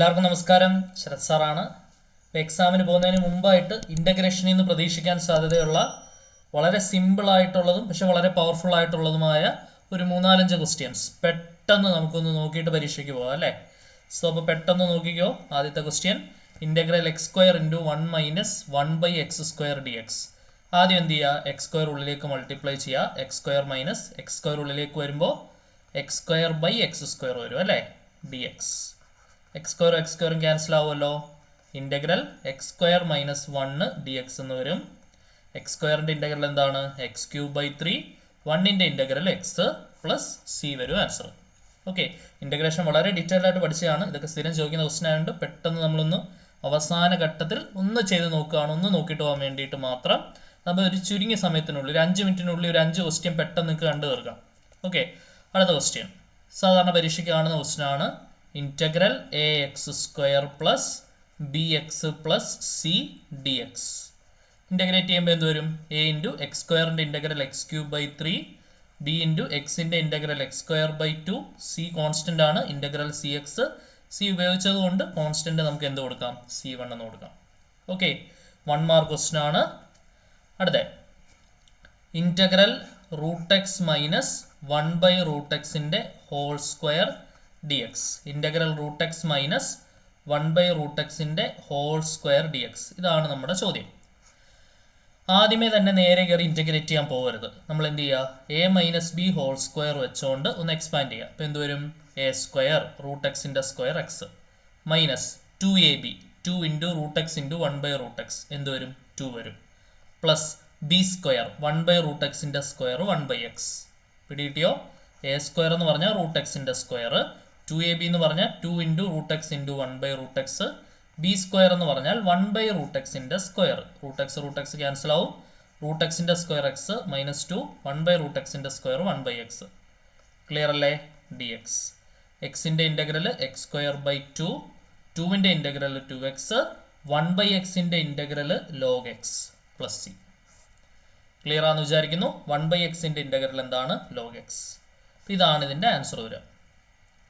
എല്ലാവർക്കും നമസ്കാരം. ശരത് സാറാണ്. എക്സാമിന് പോകുന്നതിന് മുമ്പായിട്ട് ഇന്റഗ്രേഷനിൽ നിന്ന് പ്രതീക്ഷിക്കാൻ സാധ്യതയുള്ള വളരെ സിമ്പിളായിട്ടുള്ളതും പക്ഷെ വളരെ പവർഫുൾ ആയിട്ടുള്ളതുമായ ഒരു മൂന്നാലഞ്ച് ക്വസ്റ്റ്യൻസ് പെട്ടെന്ന് നമുക്കൊന്ന് നോക്കിയിട്ട് പരീക്ഷയ്ക്ക് പോകാം അല്ലേ? സോ അപ്പോൾ പെട്ടെന്ന് നോക്കിക്കോ ആദ്യത്തെ question integral X square into one minus one by X square D X ആദ്യം എന്ത് ചെയ്യുക എക്സ് സ്ക്വയർ ഉള്ളിലേക്ക് മൾട്ടിപ്ലൈ ചെയ്യുക X square minus X square ഉള്ളിലേക്ക് വരുമ്പോൾ X square by X square വരും അല്ലേ? D X X square X സ്ക്വയറും ക്യാൻസൽ ആവുമല്ലോ integral X square minus one D X എന്ന് വരും. എക്സ് സ്ക്വയറിന്റെ ഇന്റഗ്രൽ എന്താണ്? എക്സ് ക്യൂബ് ബൈ ത്രീ വണ്ണിന്റെ ഇന്റഗ്രൽ എക്സ് പ്ലസ് സി വരും ആൻസർ ഓക്കെ ഇന്റഗ്രേഷൻ വളരെ ഡീറ്റെയിൽ ആയിട്ട് പഠിച്ചതാണ്. ഇതൊക്കെ സ്ഥിരം ചോദിക്കുന്ന ക്വസ്റ്റൻ ആയതുകൊണ്ട് പെട്ടെന്ന് നമ്മളൊന്ന് അവസാന ഘട്ടത്തിൽ ഒന്ന് ചെയ്ത് നോക്കുകയാണ്. ഒന്ന് നോക്കിയിട്ട് പോകാൻ വേണ്ടിയിട്ട് മാത്രം. നമ്മൾ ഒരു ചുരുങ്ങിയ സമയത്തിനുള്ളിൽ ഒരു അഞ്ച് മിനിറ്റിനുള്ളിൽ ഒരു അഞ്ച് ക്വസ്റ്റ്യൻ പെട്ടെന്ന് നിങ്ങൾക്ക് കണ്ടു തീർക്കാം ഓക്കെ അടുത്ത ക്വസ്റ്റ്യൻ സാധാരണ പരീക്ഷയ്ക്ക് കാണുന്ന ക്വസ്റ്റ്യൻ ആണ്. Integral A X square plus B X plus C D X integrate ചെയ്യുമ്പോൾ എന്ത് വരും എ ഇന്റു എക്സ് സ്ക്വയറിന്റെ integral X cube by three B into എക്സിന്റെ integral X square by two C constant ആണ് ഇന്റഗ്രൽ സി എക്സ് സി ഉപയോഗിച്ചത് കൊണ്ട് constant നമുക്ക് എന്ത് കൊടുക്കാം? സി വൺ എന്ന് കൊടുക്കാം. ഓക്കെ വൺ മാർക്ക് ക്വസ്റ്റ്യൻ ആണ്. അടുത്ത integral root X minus one by root എക്സിന്റെ whole square D X integral root X minus one by root എക്സിന്റെ ഹോൾ സ്ക്വയർ ഡി എക്സ് ഇതാണ് നമ്മുടെ ചോദ്യം. ആദ്യമേ തന്നെ നേരെ കയറി ഇന്റഗ്രേറ്റ് ചെയ്യാൻ പോകരുത്. നമ്മൾ എന്ത് ചെയ്യുക? A minus B whole square വെച്ചുകൊണ്ട് ഒന്ന് എക്സ്പാൻഡ് ചെയ്യുക. അപ്പോൾ എന്തുവരും എ സ്ക്വയർ റൂട്ട് എക്സിന്റെ square X minus two A B two into root X into one by root X എന്ത് വരും? ടു വരും. Plus B square one by root എക്സിന്റെ സ്ക്വയർ വൺ ബൈ എക്സ് പിടികിട്ടിയോ? എ സ്ക്വയർ എന്ന് പറഞ്ഞാൽ root എക്സിന്റെ square two A B എന്ന് പറഞ്ഞാൽ two into root X into one by root X B square എന്ന് പറഞ്ഞാൽ വൺ ബൈ റൂട്ട് എക്സിന്റെ square root X root X cancel ആവും. റൂട്ട് എക്സിന്റെ square X minus two one by root എക്സിന്റെ square one by X clear അല്ലേ? D X എക്സിന്റെ integral X square by two ടുവിന്റെ integral two X one by എക്സിന്റെ integral log X plus C clear ആണെന്ന് വിചാരിക്കുന്നു? One by എക്സിന്റെ integral എന്താണ്? Log X ഇതാണ് ഇതിന്റെ ആൻസർ വരിക.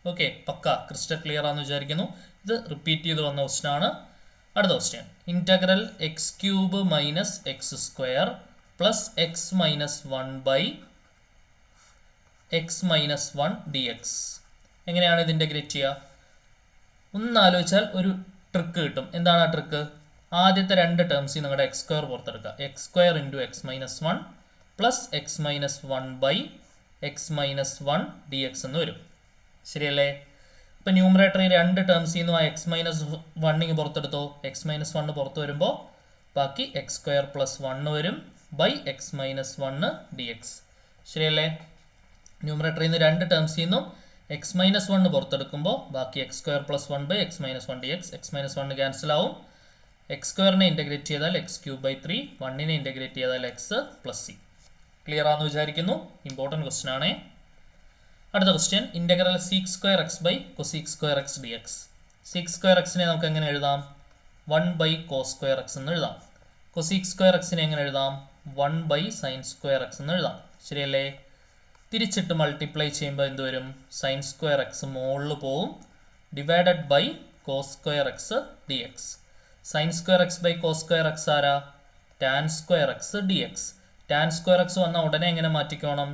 ഓക്കെ പക്ക ക്രിസ്റ്റൽ ക്ലിയർ ആണെന്ന് വിചാരിക്കുന്നു. ഇത് റിപ്പീറ്റ് ചെയ്ത് വന്ന ക്വസ്റ്റൻ ആണ്. അടുത്ത question integral X cube minus X square plus X minus one by X minus one D X എങ്ങനെയാണ് ഇത് ഇന്റഗ്രേറ്റ് ചെയ്യുക? ഒന്ന് ആലോചിച്ചാൽ ഒരു ട്രിക്ക് കിട്ടും. എന്താണ് ആ ട്രിക്ക് ആദ്യത്തെ രണ്ട് ടേംസിൽ നിങ്ങളുടെ X square പുറത്തെടുക്കുക. X square into X minus one plus X minus one by X minus one D X എന്ന് വരും. ശരിയല്ലേ? ഇപ്പൊ ന്യൂമറേറ്റർ ഈ രണ്ട് ടേംസിൽ നിന്നും ആ എക്സ് മൈനസ് വണ്ണിങ് പുറത്തെടുത്തോ. എക്സ് മൈനസ് വണ്ണ് പുറത്ത് വരുമ്പോൾ ബാക്കി എക്സ് സ്ക്വയർ പ്ലസ് വണ്ണ് വരും by X minus one D X ശരിയല്ലേ ന്യൂമറേറ്ററിൽ നിന്ന് രണ്ട് ടേംസിൽ നിന്നും എക്സ് മൈനസ് വണ്ണ് പുറത്തെടുക്കുമ്പോൾ ബാക്കി X square plus one by X minus one D X X minus one cancel ആവും എക്സ് സ്ക്വയറിനെ ഇന്റഗ്രേറ്റ് ചെയ്താൽ എക്സ് ക്യൂബ് ബൈ ത്രീ വണ്ണിനെ ഇന്റഗ്രേറ്റ് ചെയ്താൽ എക്സ് പ്ലസ് സി ക്ലിയർ ആണെന്ന് വിചാരിക്കുന്നു. ഇമ്പോർട്ടന്റ് ക്വസ്റ്റൻ ആണേ. അടുത്ത question integral sec square X by cosec square X D X sec square എക്സിനെ നമുക്ക് എങ്ങനെ എഴുതാം one by cos square X എന്ന് എഴുതാം കൊസിക്സ് സ്ക്വയർ എക്സിനെ എങ്ങനെ എഴുതാം one by sine square X എന്ന് എഴുതാം ശരിയല്ലേ തിരിച്ചിട്ട് മൾട്ടിപ്ലൈ ചെയ്യുമ്പോൾ എന്ത് വരും സൈൻ സ്ക്വയർ എക്സ് മുകളിൽ പോവും divided by cos square X D X sine square X by cos square X ആരാ tan square X D X tan square X വന്നാൽ ഉടനെ എങ്ങനെ മാറ്റിക്കോണം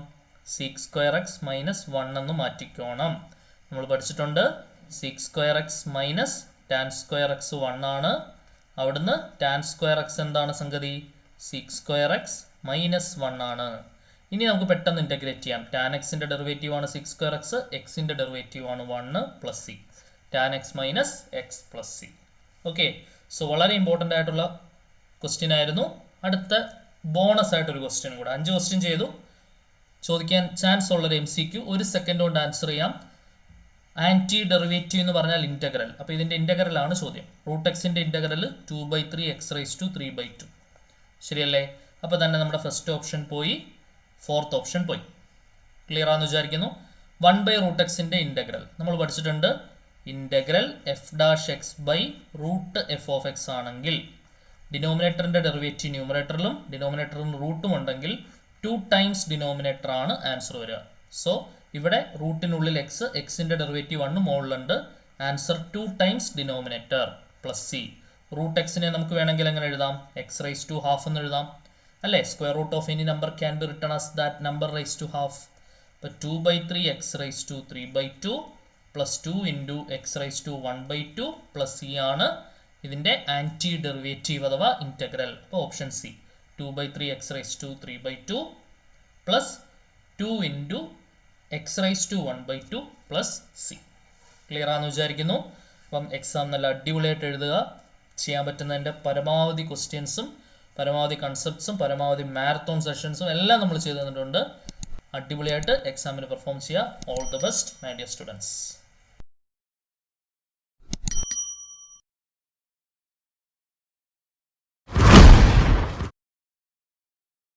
sec square X minus one എന്ന് മാറ്റിക്കോണം. നമ്മൾ പഠിച്ചിട്ടുണ്ട് sec square X minus tan square X one ആണ്. അവിടുന്ന് ടാൻ സ്ക്വയർ എക്സ് എന്താണ് സംഗതി? Sec square X minus one ആണ്. ഇനി നമുക്ക് പെട്ടെന്ന് ഇന്റഗ്രേറ്റ് ചെയ്യാം. ടാൻ എക്സിന്റെ ഡെറിവേറ്റീവ് ആണ് സിക്സ് സ്ക്വയർ എക്സ് എക്സിന്റെ ഡെറിവേറ്റീവ് ആണ് one plus C tan X minus X plus C okay so വളരെ ഇമ്പോർട്ടന്റ് ആയിട്ടുള്ള ക്വസ്റ്റ്യൻ ആയിരുന്നു. അടുത്ത ബോണസ് ആയിട്ടൊരു ക്വസ്റ്റ്യൻ കൂടെ. അഞ്ച് ക്വസ്റ്റ്യൻ ചെയ്തു. ചോദിക്കാൻ ചാൻസ് ഉള്ളൊരു എം സി ക്യു ഒരു സെക്കൻഡ് കൊണ്ട് ആൻസർ ചെയ്യാം. ആന്റി ഡെറിവേറ്റീവ് എന്ന് പറഞ്ഞാൽ ഇന്റഗ്രൽ അപ്പോൾ ഇതിന്റെ ആണ് ചോദ്യം. റൂട്ട് എക്സിന്റെ integral two by three X raise to three by two ശരിയല്ലേ? അപ്പോൾ തന്നെ നമ്മുടെ ഫസ്റ്റ് ഓപ്ഷൻ പോയി. ഫോർത്ത് ഓപ്ഷൻ പോയി. ക്ലിയർ ആണെന്ന് വിചാരിക്കുന്നു. വൺ ബൈ റൂട്ട് എക്സിന്റെ ഇന്റഗ്രൽ നമ്മൾ പഠിച്ചിട്ടുണ്ട് integral F dash X by root F of X ആണെങ്കിൽ ഡിനോമിനേറ്ററിന്റെ ഡെറിവേറ്റീവ് ന്യൂമറേറ്ററിലും ഡിനോമിനേറ്ററിന് റൂട്ടും ഉണ്ടെങ്കിൽ ടു ടൈംസ് ഡിനോമിനേറ്റർ ആണ് ആൻസർ വരിക. സോ ഇവിടെ റൂട്ടിനുള്ളിൽ എക്സ് എക്സിന്റെ ഡെറിവേറ്റീവ് വണ്ണ് മുകളിലുണ്ട്. Answer two times denominator plus C root എക്സിനെ നമുക്ക് വേണമെങ്കിൽ എങ്ങനെ എഴുതാം? എക്സ് റൈസ് ടു ഹാഫ് എന്ന് എഴുതാം. അല്ലേ? Square root of any number can be written as that number raise to half അപ്പോൾ two by three X raise to three by two plus two into X raise to one by two plus C ആണ് ഇതിന്റെ anti derivative അഥവാ integral അപ്പോൾ option C two by three X raise to three by two plus two into X raise to one by two plus C clear ആണെന്ന് വിചാരിക്കുന്നു. അപ്പം exam നല്ല അടിപൊളിയായിട്ട് എഴുതുക. ചെയ്യാൻ പറ്റുന്നതിന്റെ പരമാവധി ക്വസ്റ്റ്യൻസും പരമാവധി കൺസെപ്റ്റ്സും പരമാവധി മാരത്തോൺ സെഷൻസും എല്ലാം നമ്മൾ ചെയ്തു തന്നിട്ടുണ്ട്. അടിപൊളിയായിട്ട് എക്സാമിന് പെർഫോം ചെയ്യുക. All the best my dear students